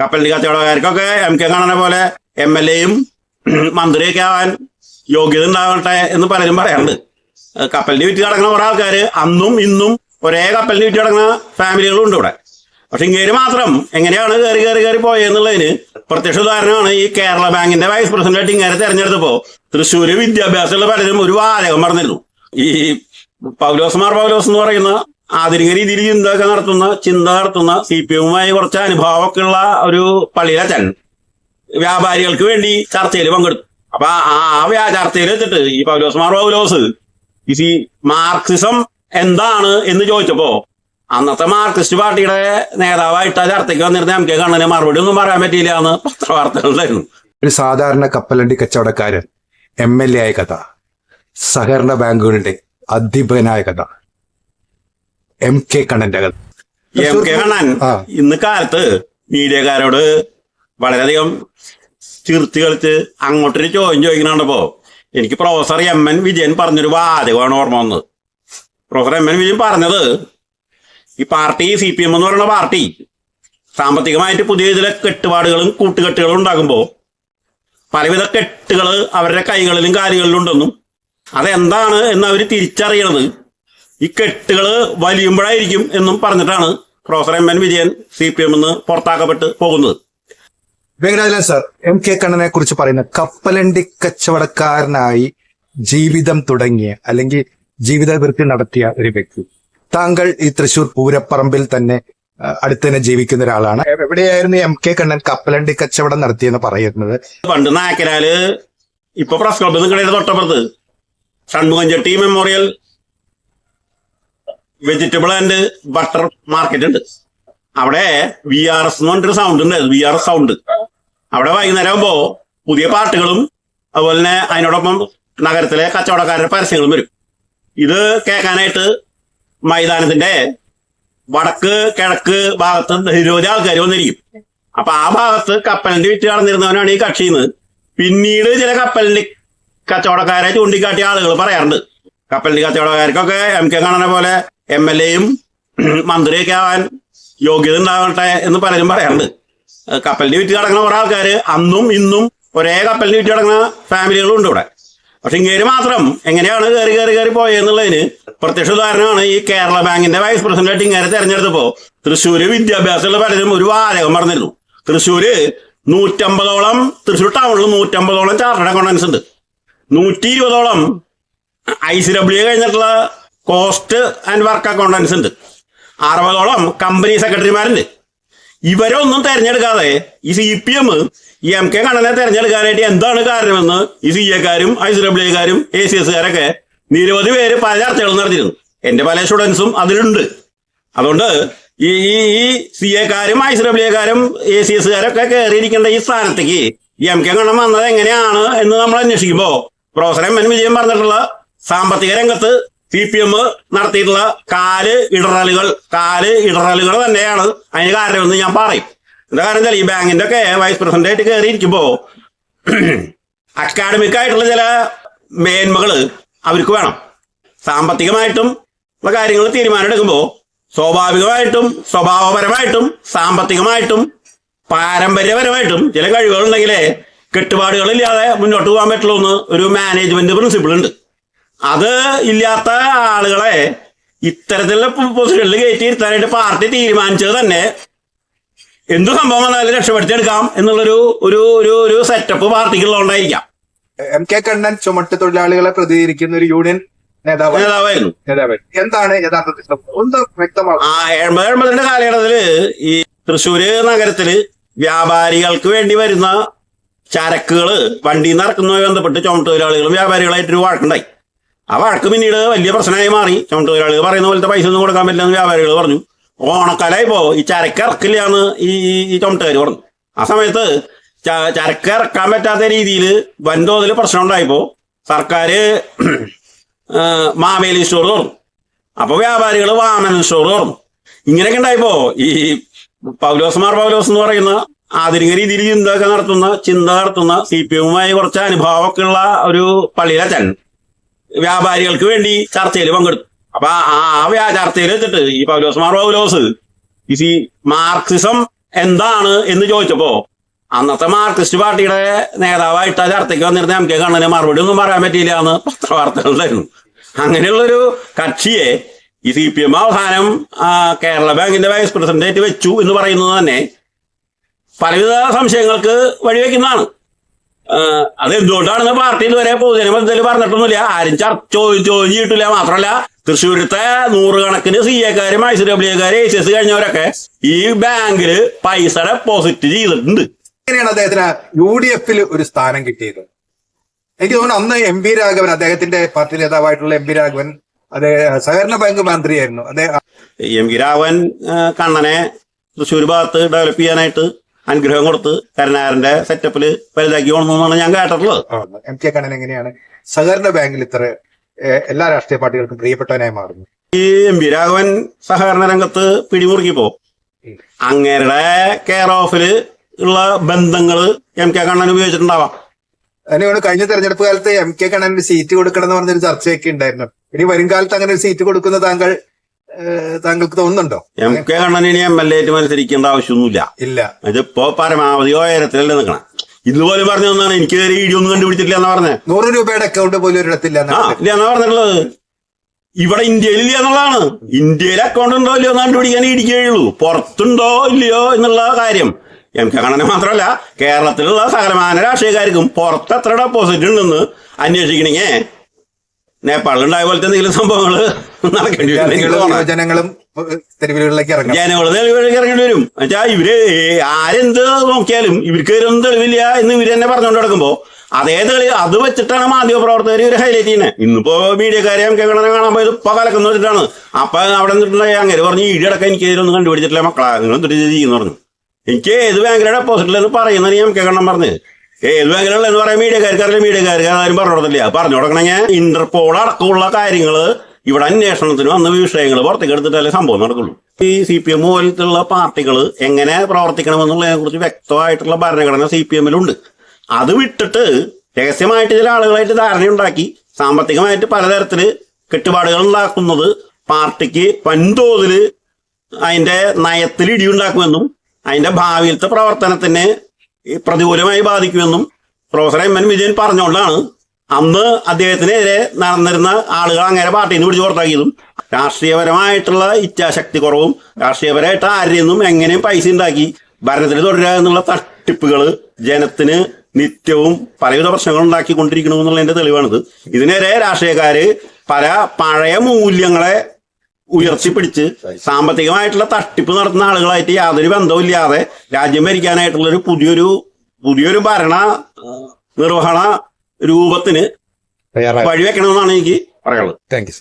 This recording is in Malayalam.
കപ്പലിന്റെ കച്ചവടക്കാർക്കൊക്കെ എം കെ കാണുന്ന പോലെ എം എൽ എയും മന്ത്രിയൊക്കെ ആവാൻ യോഗ്യത ഉണ്ടാവട്ടെ എന്ന് പലരും പറയാറുണ്ട്. കപ്പലിന്റെ വിറ്റ് കിടക്കുന്ന കുറെ ആൾക്കാർ അന്നും ഇന്നും ഒരേ കപ്പലിന് വിറ്റ് കിടക്കുന്ന ഫാമിലികളും ഉണ്ട് ഇവിടെ. പക്ഷെ ഇങ്ങേര് മാത്രം എങ്ങനെയാണ് കയറി കയറി കയറി പോയെന്നുള്ളതിന് പ്രത്യക്ഷ ഉദാഹരണമാണ് ഈ കേരള ബാങ്കിന്റെ വൈസ് പ്രസിഡന്റായിട്ട് ഇങ്ങനെ തെരഞ്ഞെടുത്തപ്പോ തൃശ്ശൂര് വിദ്യാഭ്യാസമുള്ള പലരും ഒരു വാചകം പറഞ്ഞിരുന്നു. ഈ പൗലോസ്മാർ പൗലോസ് എന്ന് പറയുന്ന ആധുനിക രീതിയിൽ ചിന്തയൊക്കെ നടത്തുന്ന ചിന്ത നടത്തുന്ന സി പി എമ്മുമായി കുറച്ച് അനുഭവമൊക്കെ ഉള്ള ഒരു പള്ളിയിലച്ചൻ വ്യാപാരികൾക്ക് വേണ്ടി ചർച്ചയിൽ പങ്കെടുത്തു. അപ്പൊ ആ വ്യാ ചർച്ചയിൽ വെച്ചിട്ട് ഈ പൗലോസ് മാർ പൗലോസ് ഈ സി മാർക്സിസം എന്താണ്? എന്ന് ചോദിച്ചപ്പോ അന്നത്തെ മാർക്സിസ്റ്റ് പാർട്ടിയുടെ നേതാവായിട്ട് ആ ചർച്ചയ്ക്ക് വന്നിരുന്ന എം കെ കണ്ണന് മറുപടി ഒന്നും പറയാൻ പറ്റിയില്ല എന്ന് പത്രവാർത്തകളിലായിരുന്നു. ഒരു സാധാരണ കപ്പലണ്ടി കച്ചവടക്കാരൻ എം എൽ എ ആയ കഥ സഹകരണ ബാങ്കുകളുടെ അധിപനായ കഥ. എം കെ കണ്ണന്റെ കഥ. M K Kannan. ഇന്ന് കാലത്ത് മീഡിയക്കാരോട് വളരെയധികം ചിർത്തി കളിച്ച് അങ്ങോട്ടൊരു ചോദ്യം ചോദിക്കണുണ്ടപ്പോ എനിക്ക് പ്രൊഫസർ എം എൻ വിജയൻ പറഞ്ഞൊരു വാചകമാണ് ഓർമ്മ വന്നത്. പ്രൊഫസർ എം എൻ വിജയൻ പറഞ്ഞത് ഈ പാർട്ടി സി പി എം എന്ന് പറയുന്ന പാർട്ടി സാമ്പത്തികമായിട്ട് പുതിയ ചില കെട്ടുപാടുകളും കൂട്ടുകെട്ടുകളും ഉണ്ടാകുമ്പോൾ പലവിധ കെട്ടുകൾ അവരുടെ കൈകളിലും കാലുകളിലും ഉണ്ടെന്നും അതെന്താണ് എന്ന് അവർ തിരിച്ചറിയണത് ഈ കെട്ടുകൾ വലിയുമ്പോഴായിരിക്കും എന്നും പറഞ്ഞിട്ടാണ് professor M N Vijayan C P M പുറത്താക്കപ്പെട്ട് പോകുന്നത്. വെങ്കടാചലൻ സാർ എം കെ കണ്ണനെ കുറിച്ച് പറയുന്ന കപ്പലണ്ടി കച്ചവടക്കാരനായി ജീവിതം തുടങ്ങിയ അല്ലെങ്കിൽ ജീവിതവൃത്തി നടത്തിയ ഒരു വ്യക്തി. താങ്കൾ ഈ തൃശൂർ പൂരപ്പറമ്പിൽ തന്നെ അടുത്ത് തന്നെ ജീവിക്കുന്ന ഒരാളാണ്. എവിടെയായിരുന്നു എം കെ കണ്ണൻ കപ്പലണ്ടി കച്ചവടം നടത്തിയെന്ന് പറയുന്നത്? പണ്ട് നായക്കനാല് ഇപ്പൊ പ്രസ് ക്ലബ് നിൽക്കണേത് തൊട്ടപ്പുറത്ത്. Shanmukham Chetty memorial vegetable and butter market ഉണ്ട്. അവിടെ വി ആർ എസ് എന്ന് പറഞ്ഞിട്ടൊരു സൗണ്ട് ഉണ്ട്. വി ആർ എസ് സൗണ്ട് അവിടെ വൈകുന്നേരം ആകുമ്പോ പുതിയ പാട്ടുകളും അതുപോലെ തന്നെ അതിനോടൊപ്പം നഗരത്തിലെ കച്ചവടക്കാരുടെ പരസ്യങ്ങളും വരും. ഇത് കേൾക്കാനായിട്ട് മൈതാനത്തിന്റെ വടക്ക് കിഴക്ക് ഭാഗത്ത് നിരവധി ആൾക്കാർ വന്നിരിക്കും. അപ്പൊ ആ ഭാഗത്ത് കപ്പലിന്റെ വിറ്റ് കടന്നിരുന്നവനാണ് ഈ കക്ഷിന്ന് പിന്നീട് ചില കപ്പലിന്റെ കച്ചവടക്കാരെ ചൂണ്ടിക്കാട്ടിയ ആളുകൾ പറയാറുണ്ട്. കപ്പലിന്റെ കച്ചവടക്കാർക്കൊക്കെ എം കെ കാണുന്ന പോലെ എം എൽ എയും മന്ത്രിയൊക്കെ ആവാൻ യോഗ്യത ഉണ്ടാവട്ടെ എന്ന് പലരും പറയാറുണ്ട്. കപ്പലിന്റെ വിറ്റ് കിടക്കുന്ന കുറെ ആൾക്കാര് അന്നും ഇന്നും ഒരേ കപ്പലിന് വിറ്റ് ഫാമിലികളും ഉണ്ട് ഇവിടെ. പക്ഷെ ഇങ്ങേര് മാത്രം എങ്ങനെയാണ് കയറി കയറി കയറി പോയെന്നുള്ളതിന് പ്രത്യക്ഷ ഉദാഹരണമാണ് ഈ കേരള ബാങ്കിന്റെ വൈസ് പ്രസിഡന്റായിട്ട് ഇങ്ങനെ തെരഞ്ഞെടുത്തപ്പോ തൃശ്ശൂര് വിദ്യാഭ്യാസമുള്ള പലരും ഒരു വാചകം പറഞ്ഞിരുന്നു. തൃശ്ശൂര് നൂറ്റമ്പതോളം തൃശ്ശൂർ ടൗണിൽ നൂറ്റമ്പതോളം ചാർട്ടേഡ് അക്കൗണ്ടൻസ് ഉണ്ട്. നൂറ്റി ഇരുപതോളം ഐ സി ഡബ്ല്യു കഴിഞ്ഞിട്ടുള്ള കോസ്റ്റ് ആൻഡ് വർക്ക് അക്കൗണ്ടൻസ് ഉണ്ട്. അറുപതോളം കമ്പനി സെക്രട്ടറിമാരുണ്ട്. ഇവരൊന്നും തെരഞ്ഞെടുക്കാതെ ഈ സി പി എം ഈ എം കെ കണ്ണനെ തെരഞ്ഞെടുക്കാനായിട്ട് എന്താണ് കാരണമെന്ന് ഈ സി എക്കാരും ഐ സി ഡബ്ല്യു എക്കാരും എ സി എസുകാരൊക്കെ നിരവധി പേര് പല ചർച്ചകളും നടത്തിയിരുന്നു. എന്റെ പല സ്റ്റുഡൻസും അതിലുണ്ട്. അതുകൊണ്ട് ഈ ഈ സി എക്കാരും ഐ സി ഡബ്ല്യു എക്കാരും എ സി എസുകാരൊക്കെ കയറിയിരിക്കേണ്ട ഈ സ്ഥാനത്തേക്ക് എം കെ കണ്ണൻ വന്നത് എങ്ങനെയാണ് എന്ന് നമ്മൾ അന്വേഷിക്കുമ്പോ പ്രൊഫസർ എം എൻ വിജയൻ പറഞ്ഞിട്ടുള്ള സാമ്പത്തിക രംഗത്ത് സി പി എം നടത്തിയിട്ടുള്ള കാൽ ഇടറലുകൾ കാൽ ഇടറലുകൾ തന്നെയാണ്. അതിന് കാരണമെന്ന് ഞാൻ പറയും. എന്താ കാരണം വെച്ചാൽ ഈ ബാങ്കിന്റെ ഒക്കെ വൈസ് പ്രസിഡന്റ് ആയിട്ട് കയറിയിരിക്കുമ്പോ അക്കാഡമിക് ആയിട്ടുള്ള ചില മേന്മകൾ അവർക്ക് വേണം. സാമ്പത്തികമായിട്ടും ഉള്ള കാര്യങ്ങൾ തീരുമാനമെടുക്കുമ്പോൾ സ്വാഭാവികമായിട്ടും സ്വഭാവപരമായിട്ടും സാമ്പത്തികമായിട്ടും പാരമ്പര്യപരമായിട്ടും ചില കഴിവുകൾ കഴിവുകളുണ്ടെങ്കിലേ കെട്ടുപാടുകളില്ലാതെ മുന്നോട്ട് പോകാൻ പറ്റുള്ളൂ എന്ന് ഒരു മാനേജ്മെന്റ് പ്രിൻസിപ്പിൾ ഉണ്ട്. അത് ഇല്ലാത്ത ആളുകളെ ഇത്തരത്തിലുള്ള പൊസിഷനിൽ കയറ്റി ഇരുത്താനായിട്ട് പാർട്ടി തീരുമാനിച്ചത് തന്നെ. എന്തു സംഭവം വന്നാലും രക്ഷപ്പെടുത്തിയെടുക്കാം എന്നുള്ളൊരു ഒരു ഒരു ഒരു സെറ്റപ്പ് പാർട്ടിക്കുള്ളതുകൊണ്ടായിരിക്കാം. എം കെ കണ്ണൻ ചുമട്ട് തൊഴിലാളികളെ പ്രതികരിക്കുന്ന ഒരു യൂണിയൻ നേതാവ് നേതാവായിരുന്നു. എന്താണ് യഥാർത്ഥത്തിൽ? ഒന്ന് ആ എൺപത് എൺപതിന്റെ കാലഘട്ടത്തിൽ ഈ തൃശ്ശൂര് നഗരത്തിൽ വ്യാപാരികൾക്ക് വേണ്ടി വരുന്ന ചരക്കുകൾ വണ്ടിയിൽ നിന്ന് ഇറക്കുന്നതുമായി ബന്ധപ്പെട്ട് ചുമട്ടുതൊഴിലാളികളും വ്യാപാരികളായിട്ട് ഒരു വഴക്കുണ്ടായി. ആ വഴക്ക് പിന്നീട് വലിയ പ്രശ്നമായി മാറി. ചുമട്ടുതൊഴിലാളികൾ പറയുന്ന പോലത്തെ പൈസ ഒന്നും കൊടുക്കാൻ പറ്റില്ലെന്ന് വ്യാപാരികൾ പറഞ്ഞു. ഓണക്കാലായപ്പോ ഈ ചരക്ക് എന്ന് ഈ ഈ- ചുമട്ടുകാർ പറഞ്ഞു. ആ സമയത്ത് ചരക്ക് ഇറക്കാൻ പറ്റാത്ത രീതിയിൽ വൻതോതിൽ പ്രശ്നം ഉണ്ടായിപ്പോ സർക്കാർ മാവേലി സ്റ്റോർ തുറന്നു അപ്പൊ വ്യാപാരികൾ വാമന സ്റ്റോർ തുറന്നു ഇങ്ങനെയൊക്കെ ഉണ്ടായിപ്പോ ഈ പൗലോസ്മാർ പൗലോസ് എന്ന് പറയുന്ന ആധുനിക രീതിയിൽ ചിന്തയൊക്കെ നടത്തുന്ന ചിന്ത നടത്തുന്ന സി പി എമ്മുമായി കുറച്ച് അനുഭവമൊക്കെ ഉള്ള ഒരു പള്ളിയിലെ പള്ളിയിലച്ചൻ വ്യാപാരികൾക്ക് വേണ്ടി ചർച്ചയിൽ പങ്കെടുത്തു. അപ്പൊ ആ വ്യാ ചർച്ചയിൽ വെച്ചിട്ട് ഈ പൗലോസ് മാർ പൗലോസ് ഈ മാർക്സിസം എന്താണ് എന്ന് ചോദിച്ചപ്പോ അന്നത്തെ മാർക്സിസ്റ്റ് പാർട്ടിയുടെ നേതാവായിട്ട് ആ ചർച്ചയ്ക്ക് വന്നിരുന്ന എം കെ കണ്ണന് മറുപടി ഒന്നും പറയാൻ പറ്റിയില്ല എന്ന് പത്രവാർത്തകളുണ്ടായിരുന്നു അങ്ങനെയുള്ളൊരു കക്ഷിയെ ഈ സി പി എം അവസാനം കേരള ബാങ്കിന്റെ വൈസ് പ്രസിഡന്റ് പ്രസിഡന്റായിട്ട് വെച്ചു എന്ന് പറയുന്നത് തന്നെ പലവിധ സംശയങ്ങൾക്ക് വഴിവെക്കുന്നതാണ്. ആഹ് അത് എന്തുകൊണ്ടാണെന്ന് പാർട്ടി ഇതുവരെ പൊതുജനമധ്യത്തിൽ പറഞ്ഞിട്ടൊന്നുമില്ല. ആരും ചർച്ച ചോദിച്ചിട്ടില്ല. മാത്രമല്ല തൃശ്ശൂരത്തെ നൂറുകണക്കിന് സി എക്കാര് മൈസൂർ ഡബ്ല്യു എക്കാര് എ സി എസ് കഴിഞ്ഞവരൊക്കെ ഈ ബാങ്കിൽ പൈസ ഡെപ്പോസിറ്റ് ചെയ്തിട്ടുണ്ട്. എങ്ങനെയാണ് അദ്ദേഹത്തിന് യു ഡി എഫിൽ ഒരു സ്ഥാനം കിട്ടിയത്? എനിക്ക് തോന്നുന്നു അന്ന് എം പി രാഘവൻ അദ്ദേഹത്തിന്റെ പാർട്ടി നേതാവായിട്ടുള്ള എം പി രാഘവൻ അദ്ദേഹം സഹകരണ ബാങ്ക് മന്ത്രിയായിരുന്നു. അദ്ദേഹം എം പി രാഘവൻ കണ്ണനെ തൃശ്ശൂർ ഭാഗത്ത് ഡെവലപ്പ് ചെയ്യാനായിട്ട് അനുഗ്രഹം കൊടുത്ത് കരുണാകരന്റെ സെറ്റപ്പിൽ വലുതാക്കി കൊണ്ടെന്നാണ് ഞാൻ കേട്ടിട്ടുള്ളത്. എം കെ കണ്ണൻ എങ്ങനെയാണ്? സഹകരണ ബാങ്കിൽ ഇത്ര എല്ലാ രാഷ്ട്രീയ പാർട്ടികൾക്കും പ്രിയപ്പെട്ടവനായി മാറുന്നു. ഈ എം പി രാഘവൻ സഹകരണ രംഗത്ത് പിടിമുറുക്കിപ്പോ അങ്ങേരുടെ കെയർ ഓഫിൽ ഉള്ള ബന്ധങ്ങൾ എം കെ കണ്ണൻ ഉപയോഗിച്ചിട്ടുണ്ടാവാം. അതിനോട് കഴിഞ്ഞ തെരഞ്ഞെടുപ്പ് കാലത്ത് എം കെ കണ്ണൻ സീറ്റ് കൊടുക്കണം എന്ന് പറഞ്ഞൊരു ചർച്ചയൊക്കെ ഉണ്ടായിരുന്നു. ഇനി വരും കാലത്ത് അങ്ങനെ ഒരു സീറ്റ് കൊടുക്കുന്ന താങ്കൾ താങ്കൾക്ക് തോന്നുന്നുണ്ടോ? എം കെ കണ്ണൻ ഇനി എം എൽ എ മത്സരിക്കേണ്ട ആവശ്യമൊന്നുമില്ല. ഇല്ല. ഇതിപ്പോ പരമാവധി ഉയരത്തിലല്ലേ നിൽക്കണം. ഇതുപോലെ പറഞ്ഞു തന്നാണ് എനിക്ക് ഇടി ഒന്നും കണ്ടുപിടിച്ചിട്ടില്ല എന്നാ പറഞ്ഞത് നൂറ് രൂപയുടെ അക്കൗണ്ട് പോലും ഒരിടത്തില്ല ഇല്ല എന്നാ പറഞ്ഞിട്ടുള്ളത്? ഇവിടെ ഇന്ത്യയിൽ ഇല്ല എന്നുള്ളതാണ്. ഇന്ത്യയിൽ അക്കൗണ്ട് ഉണ്ടോ ഇല്ലയോ എന്ന് കണ്ടുപിടിക്കാൻ ഇടിക്കുകയുള്ളൂ പുറത്തുണ്ടോ ഇല്ലയോ എന്നുള്ള കാര്യം. എം കെ കണ്ണന് മാത്രമല്ല കേരളത്തിലുള്ള സകലമാന രാഷ്ട്രീയക്കാർക്കും പുറത്ത് എത്ര ഡെപ്പോസിറ്റ് ഉണ്ടെന്ന് അന്വേഷിക്കണമെങ്കിൽ നേപ്പാളിലുണ്ടായ പോലത്തെ എന്തെങ്കിലും സംഭവങ്ങൾ നടക്കേണ്ടി വരും. ജനങ്ങളും തെരുവിലേക്ക് ഇറങ്ങണം. ജനങ്ങൾ തെളിവുകളിലേക്ക് ഇറങ്ങേണ്ടി വരും. എന്നുവെച്ചാ ഇവർ ആരെന്ത് നോക്കിയാലും ഇവർക്ക് ഒന്നും തെളിവില്ല എന്ന് ഇവർ തന്നെ പറഞ്ഞുകൊണ്ട് നടക്കുമ്പോ അതേ തെളി അത് വെച്ചിട്ടാണ് മാധ്യമ പ്രവർത്തകർ ഇവർ ഹൈലൈറ്റ് ചെയ്യുന്നത് ഇന്നിപ്പോ മീഡിയക്കാരെ നമുക്ക് എങ്ങനെ കാണാൻ പോയത് ഇപ്പൊ കലക്കുന്ന വെച്ചിട്ടാണ് അപ്പൊ അവിടെ നിന്നിട്ടുണ്ടെങ്കിൽ അങ്ങനെ പറഞ്ഞു ഈ അടക്കം എനിക്ക് ഇതിലൊന്നും കണ്ടുപിടിച്ചിട്ടില്ല. മക്കളാ നിങ്ങൾ എന്തിട്ട് ചെയ്യുന്നു പറഞ്ഞു. എനിക്ക് ഏത് ബാങ്കിലെ ഡെപ്പോസിറ്റിലെന്ന് പറയുന്നതിന് ഞാൻ നമുക്ക് കണ്ണം പറഞ്ഞത്. ഏത് ബാങ്കിലുള്ള എന്ന് പറയാൻ മീഡിയക്കാർക്ക് അറിയില്ല മീഡിയക്കാർക്ക് പറഞ്ഞു കൊടുത്തില്ല. പറഞ്ഞു കൊടുക്കണമെങ്കിൽ ഇന്റർപോൾ അടക്കമുള്ള കാര്യങ്ങൾ ഇവിടെ അന്വേഷണത്തിന് വന്ന വിഷയങ്ങൾ പുറത്തേക്ക് എടുത്തിട്ടല്ലേ സംഭവം നടക്കുള്ളൂ. ഈ സി പി എം പോലത്തുള്ള പാർട്ടികൾ എങ്ങനെ പ്രവർത്തിക്കണമെന്നുള്ളതിനെ കുറിച്ച് വ്യക്തമായിട്ടുള്ള ഭരണഘടന സി പി എമ്മിലുണ്ട് അത് വിട്ടിട്ട് രഹസ്യമായിട്ട് ചില ആളുകളായിട്ട് ധാരണയുണ്ടാക്കി സാമ്പത്തികമായിട്ട് പലതരത്തിൽ കെട്ടുപാടുകൾ ഉണ്ടാക്കുന്നത് പാർട്ടിക്ക് വൻതോതിൽ അതിന്റെ നയത്തിൽ ഇടിയുണ്ടാക്കുമെന്നും അതിന്റെ ഭാവിയിലത്തെ പ്രവർത്തനത്തിന് പ്രതികൂലമായി ബാധിക്കുമെന്നും പ്രൊഫസർ എം എൻ വിജയൻ പറഞ്ഞുകൊണ്ടാണ്. അന്ന് അദ്ദേഹത്തിനെതിരെ നടന്നിരുന്ന ആളുകൾ അങ്ങനെ പാർട്ടിയിൽ നിന്ന് പിടിച്ചു പുറത്താക്കിയതും രാഷ്ട്രീയപരമായിട്ടുള്ള ഇച്ഛാശക്തി കുറവും രാഷ്ട്രീയപരമായിട്ട് ആരിൽ നിന്നും എങ്ങനെയും പൈസ ഉണ്ടാക്കി ഭരണത്തിൽ തുടരുക എന്നുള്ള തട്ടിപ്പുകൾ ജനത്തിന് നിത്യവും പലവിധ പ്രശ്നങ്ങൾ ഉണ്ടാക്കിക്കൊണ്ടിരിക്കണമെന്നുള്ളതിന്റെ തെളിവാണിത്. ഇതിനെതിരെ രാഷ്ട്രീയക്കാര് പല പഴയ മൂല്യങ്ങളെ ഉയർത്തിപ്പിടിച്ച് സാമ്പത്തികമായിട്ടുള്ള തട്ടിപ്പ് നടത്തുന്ന ആളുകളായിട്ട് യാതൊരു ബന്ധവുമില്ലാതെ രാജ്യം ഭരിക്കാനായിട്ടുള്ള ഒരു പുതിയൊരു പുതിയൊരു ഭരണ നിർവഹണ രൂപത്തിന് വഴിവെക്കണമെന്നാണ് എനിക്ക് പറയാനുള്ളത്. Thank you